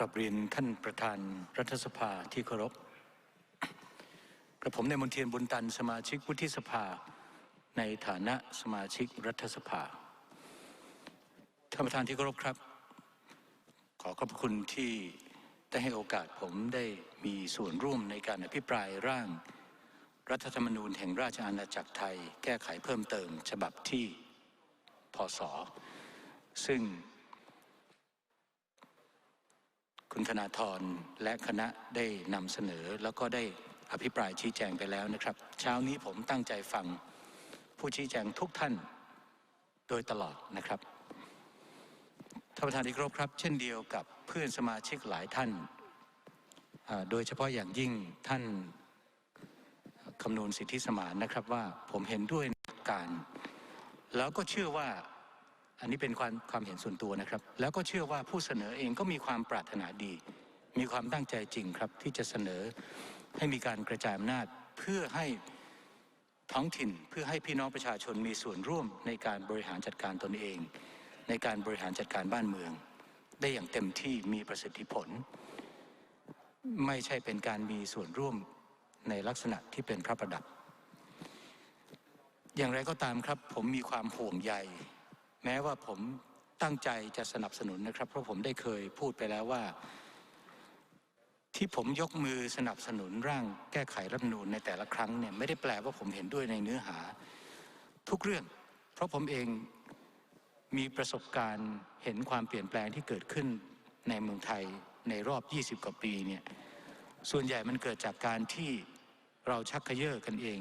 กราบเรียนท่านประธานรัฐสภาที่เคารพกระผมในมนเทียนบุญตันสมาชิกวุฒิสภา ในฐานะสมาชิกรัฐสภาท่านประธานที่เคารพครับ ขอขอบคุณที่ได้ให้โอกาสผมได้มีส่วนร่วมในการอภิปรายร่าง รัฐธรรมนูญแห่งราชอาณาจักรไทย แก้ไขเพิ่มเติมฉบับที่พศซึ่ง คุณธนาธรและคณะได้นำเสนอ แล้วก็ได้อภิปรายชี้แจงไปแล้วนะครับ เช้านี้ผมตั้งใจฟังผู้ชี้แจงทุกท่านโดยตลอดนะครับท่านประธานที่เคารพครับ เช่นเดียวกับเพื่อนสมาชิกหลายท่าน โดยเฉพาะอย่างยิ่งท่านคำนูนสิทธิสมานนะครับว่าผมเห็นด้วยการ แล้วก็เชื่อว่า อันนี้เป็นความความเห็นส่วนตัวนะครับ แล้วก็เชื่อว่าผู้เสนอเองก็มีความปรารถนาดี มีความตั้งใจจริงครับ ที่จะเสนอให้มีการกระจายอำนาจเพื่อให้ท้องถิ่นเพื่อให้พี่น้องประชาชนมีส่วนร่วมในการบริหารจัดการตนเอง ในการบริหารจัดการบ้านเมือง ได้อย่างเต็มที่มีประสิทธิผล ไม่ใช่เป็นการมีส่วนร่วมในลักษณะที่เป็นพระประดับ อย่างไรก็ตามครับผมมีความห่วงใย แม้ว่าผมตั้งใจจะสนับสนุนนะครับ เพราะผมได้เคยพูดไปแล้วว่า ที่ผมยกมือสนับสนุนร่างแก้ไขรัฐนูญในแต่ละครั้งเนี่ยไม่ได้แปลว่าผมเห็นด้วยในเนื้อหา ทุกเรื่อง เพราะผมเองมีประสบการณ์เห็นความเปลี่ยนแปลงที่เกิดขึ้นในเมืองไทยในรอบ 20 กว่าปีเนี่ยส่วนใหญ่มันเกิดจากการที่เราชักเขย่อกันเอง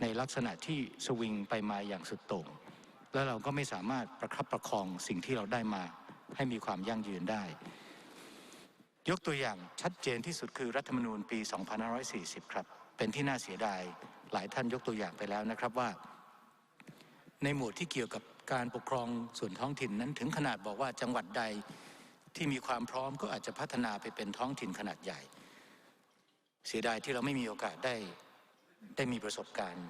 ในลักษณะที่สวิงไปมาอย่างสุดโต่ง แล้วเราก็ไม่สามารถประคับประคองสิ่งที่เราได้มาให้มีความยั่งยืนได้ ยกตัวอย่างชัดเจนที่สุดคือรัฐธรรมนูญปี 2540 ครับ เป็นที่น่าเสียดายหลายท่านยกตัวอย่างไปแล้วนะครับว่า ในหมวดที่เกี่ยวกับการปกครองส่วนท้องถิ่นนั้นถึงขนาดบอกว่าจังหวัดใดที่มีความพร้อมก็อาจจะพัฒนาไปเป็นท้องถิ่นขนาดใหญ่ เสียดายที่เราไม่มีโอกาสได้ได้มีประสบการณ์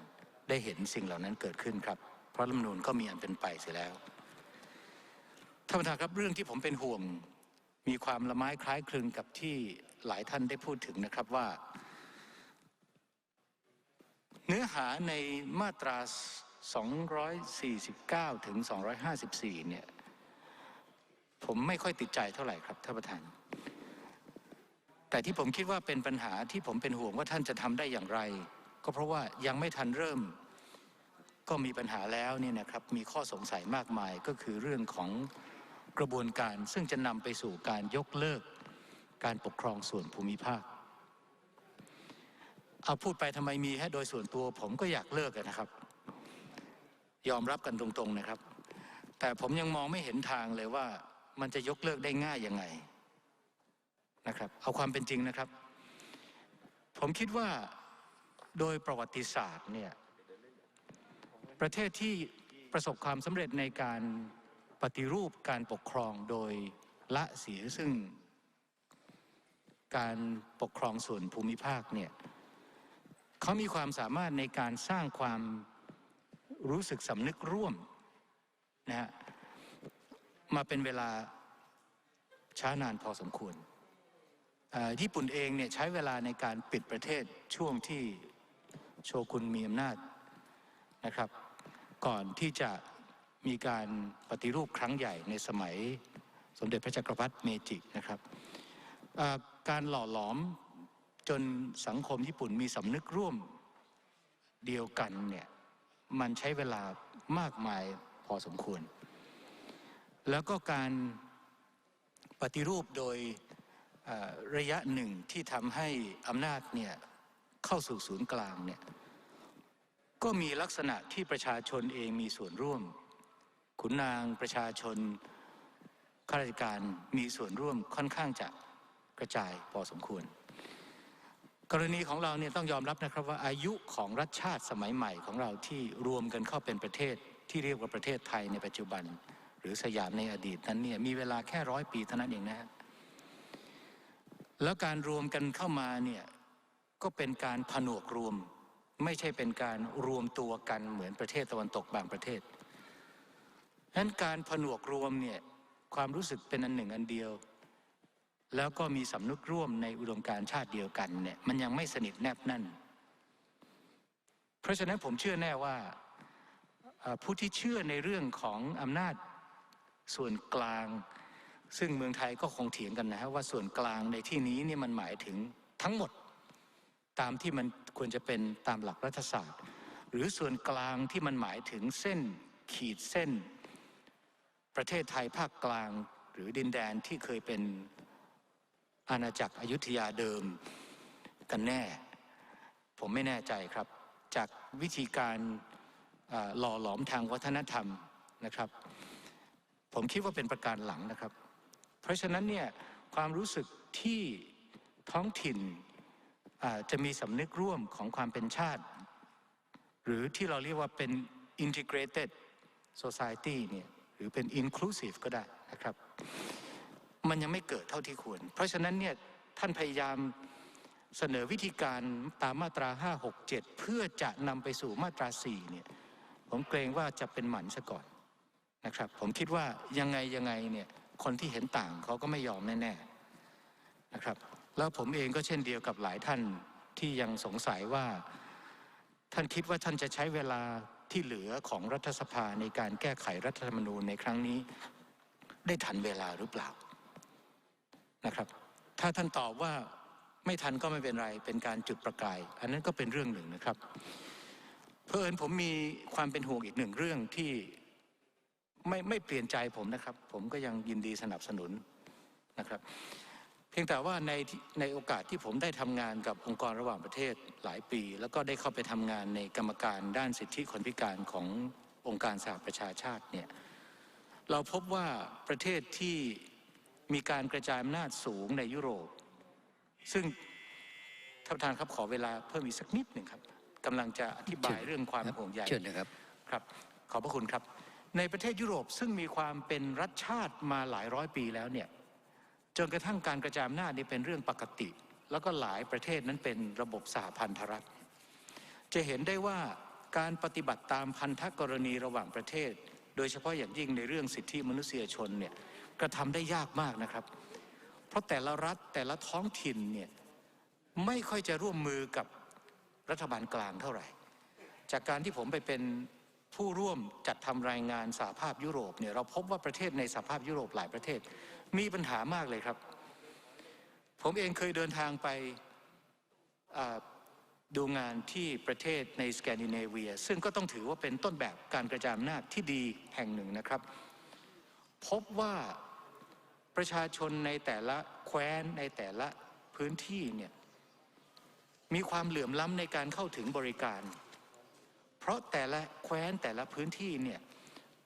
ได้เห็นสิ่งเหล่านั้นเกิดขึ้นครับ รัฐธรรมนูญก็มีอันเป็นไปเสียแล้วท่านประธานครับเรื่องที่ผมเป็นห่วงมีความละไม้คล้ายคลึงกับที่หลายท่านได้พูดถึงนะครับว่า เนื้อหาในมาตรา 249 ถึง 254 เนี่ย ผมไม่ค่อยติดใจเท่าไหร่ครับท่านประธาน แต่ที่ผมคิดว่าเป็นปัญหาที่ผมเป็นห่วงว่าท่านจะทำได้อย่างไร ก็เพราะว่ายังไม่ทันเริ่ม ก็มีปัญหาแล้วเนี่ยนะครับมีข้อสงสัยมากมายก็คือเรื่องของกระบวนการซึ่งจะนำไปสู่การยกเลิกการปกครองส่วนภูมิภาค เอาพูดไปทำไมมีให้โดยส่วนตัวผมก็อยากเลิกนะครับ ยอมรับกันตรงๆนะครับ แต่ผมยังมองไม่เห็นทางเลยว่ามันจะยกเลิกได้ง่ายยังไงนะครับเอาความเป็นจริงนะครับ ผมคิดว่าโดยประวัติศาสตร์เนี่ย ประเทศที่ประสบความสำเร็จในการปฏิรูปการปกครองโดยละเสียซึ่ง การปกครองส่วนภูมิภาคเนี่ยเขามีความสามารถในการสร้างความรู้สึกสำนึกร่วมนะฮะมาเป็นเวลาช้านานพอสมควรญี่ปุ่นเองเนี่ยใช้เวลาในการปิดประเทศช่วงที่โชกุนมีอำนาจนะครับ ก่อนที่จะมีการปฏิรูปครั้งใหญ่ในสมัยสมเด็จพระจักรพรรดิเมจินะครับการหล่อหลอมจนสังคมญี่ปุ่นมีสำนึกร่วมเดียวกันเนี่ยมันใช้เวลามากมายพอสมควร แล้วก็การปฏิรูปโดยระยะหนึ่งที่ทำให้อำนาจเนี่ยเข้าสู่ศูนย์กลางเนี่ย ก็มีลักษณะที่ประชาชนเองมีส่วนร่วม ขุนนางประชาชนข้าราชการมีส่วนร่วมค่อนข้างจะกระจายพอสมควร กรณีของเราเนี่ยต้องยอมรับนะครับว่าอายุของรัฐชาติสมัยใหม่ของเราที่รวมกันเข้าเป็นประเทศที่เรียกว่าประเทศไทยในปัจจุบัน หรือสยามในอดีตนั้นเนี่ยมีเวลาแค่ร้อยปีเท่านั้นเองนะฮะแล้วการรวมกันเข้ามาเนี่ยก็เป็นการผนวกรวม ไม่ใช่เป็นการรวมตัวกันเหมือนประเทศตะวันตกบางประเทศฉะนั้นการผนวกรวมเนี่ยความรู้สึกเป็นอันหนึ่งอันเดียว แล้วก็มีสำนึกร่วมในอุดมการชาติเดียวกันเนี่ยมันยังไม่สนิทแนบแน่น เพราะฉะนั้นผมเชื่อแน่ว่าผู้ที่เชื่อในเรื่องของอำนาจส่วนกลาง ซึ่งเมืองไทยก็คงเถียงกันนะฮะว่าส่วนกลางในที่นี้นี่มันหมายถึงทั้งหมด ตามที่มันควรจะเป็นตามหลักรัฐศาสตร์ หรือส่วนกลางที่มันหมายถึงเส้นขีดเส้น ประเทศไทยภาคกลางหรือดินแดนที่เคยเป็นอาณาจักรอยุธยาเดิมกันแน่ ผมไม่แน่ใจครับ จากวิธีการหล่อหลอมทางวัฒนธรรมนะครับ ผมคิดว่าเป็นประการหลังนะครับ เพราะฉะนั้นเนี่ยความรู้สึกที่ท้องถิ่น จะมีสำนึกร่วมของความเป็นชาติ หรือที่เราเรียกว่าเป็น integrated society เนี่ยหรือเป็น inclusive ก็ได้นะครับ มันยังไม่เกิดเท่าที่ควร เพราะฉะนั้นเนี่ยท่านพยายามเสนอวิธีการตามมาตรา 5 6 7 เพื่อจะนำไปสู่มาตรา 4 เนี่ยผมเกรงว่าจะเป็นหมันซะก่อนนะครับ ผมคิดว่ายังไงยังไงเนี่ยคนที่เห็นต่างเขาก็ไม่ยอมแน่ๆนะครับ แล้วผมเองก็เช่นเดียวกับหลายท่านที่ยังสงสัยว่า ท่านคิดว่าท่านจะใช้เวลาที่เหลือของรัฐสภาในการแก้ไขรัฐธรรมนูญในครั้งนี้ ได้ทันเวลาหรือเปล่านะครับ ถ้าท่านตอบว่าไม่ทันก็ไม่เป็นไร เป็นการจุดประกาย อันนั้นก็เป็นเรื่องหนึ่งนะครับ เพื่อนผมมีความเป็นห่วงอีกหนึ่งเรื่องที่ไม่ไม่เปลี่ยนใจผมนะครับ ผมก็ยังยินดีสนับสนุนนะครับ เพียงแต่ว่าในที่ในโอกาสที่ผมได้ทำงานกับองค์กรระหว่างประเทศหลายปี แล้วก็ได้เข้าไปทำงานในกรรมการด้านสิทธิคนพิการขององค์การสหประชาชาติเนี่ยเราพบว่าประเทศที่มีการกระจายอำนาจสูงในยุโรป ซึ่งท่านประธานครับขอเวลาเพิ่มอีกสักนิดหนึ่งครับกำลังจะอธิบายเรื่องความห่วงใยเชิญนะครับครับ ขอบพระคุณครับ ในประเทศยุโรปซึ่งมีความเป็นรัฐชาติมาหลายร้อยปีแล้วเนี่ย จนกระทั่งการกระจายอำนาจนี่เป็นเรื่องปกติ แล้วก็หลายประเทศนั้นเป็นระบบสหพันธรัฐ จะเห็นได้ว่าการปฏิบัติตามพันธกรณีระหว่างประเทศ โดยเฉพาะอย่างยิ่งในเรื่องสิทธิมนุษยชนเนี่ยกระทำได้ยากมากนะครับ เพราะแต่ละรัฐแต่ละท้องถิ่นเนี่ยไม่ค่อยจะร่วมมือกับรัฐบาลกลางเท่าไหร่ จากการที่ผมไปเป็น ผู้ร่วมจัดทำรายงานสหภาพยุโรปเนี่ยเราพบว่าประเทศในสหภาพยุโรปหลายประเทศ มีปัญหามากเลยครับ ผมเองเคยเดินทางไปดูงานที่ประเทศในสแกนดิเนเวีย ซึ่งก็ต้องถือว่าเป็นต้นแบบการกระจายอำนาจที่ดีแห่งหนึ่งนะครับ พบว่าประชาชนในแต่ละแคว้นในแต่ละพื้นที่เนี่ยมีความเหลื่อมล้ำในการเข้าถึงบริการ เพราะแต่ละแคว้นแต่ละพื้นที่เนี่ย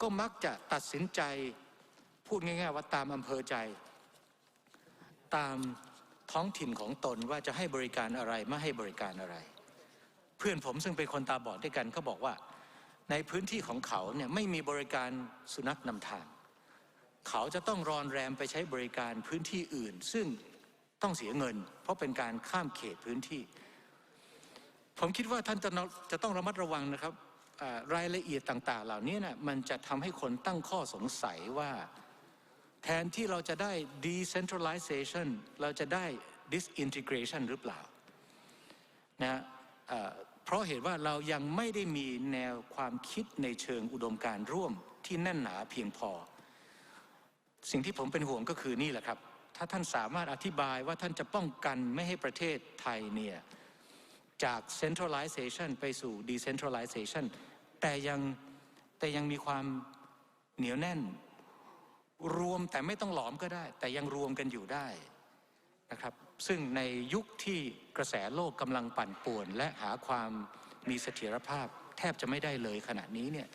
ก็มักจะตัดสินใจพูดง่ายๆว่าตามอำเภอใจ ตามท้องถิ่นของตนว่าจะให้บริการอะไรไม่ให้บริการอะไร เพื่อนผมซึ่งเป็นคนตาบอดด้วยกันเขาบอกว่า ในพื้นที่ของเขาเนี่ยไม่มีบริการสุนัขนำทาง เขาจะต้องรอนแรมไปใช้บริการพื้นที่อื่น ซึ่งต้องเสียเงิน เพราะเป็นการข้ามเขตพื้นที่ ผมคิดว่าท่านจะจะต้องระมัดระวังนะครับรายละเอียดต่าง ๆ เหล่านี้นะมันจะทำให้คนตั้งข้อสงสัยว่า แทนที่เราจะได้ decentralization เราจะได้ disintegration หรือเปล่านะะเพราะเหตุว่าเรายังไม่ได้มีแนวความคิดในเชิงอุดมการร่วมที่แน่นหนาเพียงพอ สิ่งที่ผมเป็นห่วงก็คือนี่แหละครับ ถ้าท่านสามารถอธิบายว่าท่านจะป้องกันไม่ให้ประเทศไทยเนี่ย จาก centralization ไปสู่ decentralization แต่ยังแต่ยังมีความเหนียวแน่น รวมแต่ไม่ต้องหลอมก็ได้ แต่ยังรวมกันอยู่ได้นะครับซึ่งในยุคที่กระแสโลกกำลังปั่นป่วน และหาความมีเสถียรภาพ แทบจะไม่ได้เลยขณะนี้เนี่ย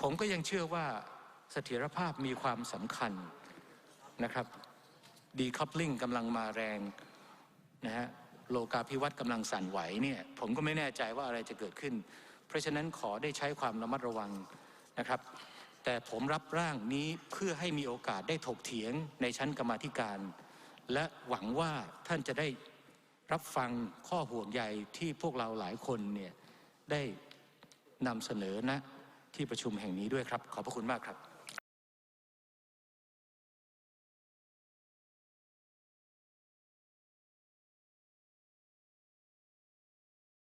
ผมก็ยังเชื่อว่าเสถียรภาพมีความสำคัญนะครับดีคัพลิงกำลังมาแรงนะฮะ โลกาภิวัตน์กำลังสั่นไหวเนี่ยผมก็ไม่แน่ใจว่าอะไรจะเกิดขึ้น เพราะฉะนั้นขอได้ใช้ความระมัดระวังนะครับ แต่ผมรับร่างนี้เพื่อให้มีโอกาสได้ถกเถียงในชั้นกรรมาธิการ และหวังว่าท่านจะได้รับฟังข้อห่วงใยที่พวกเราหลายคนเนี่ยได้นำเสนอนะที่ประชุมแห่งนี้ด้วยครับ ขอบพระคุณมากครับ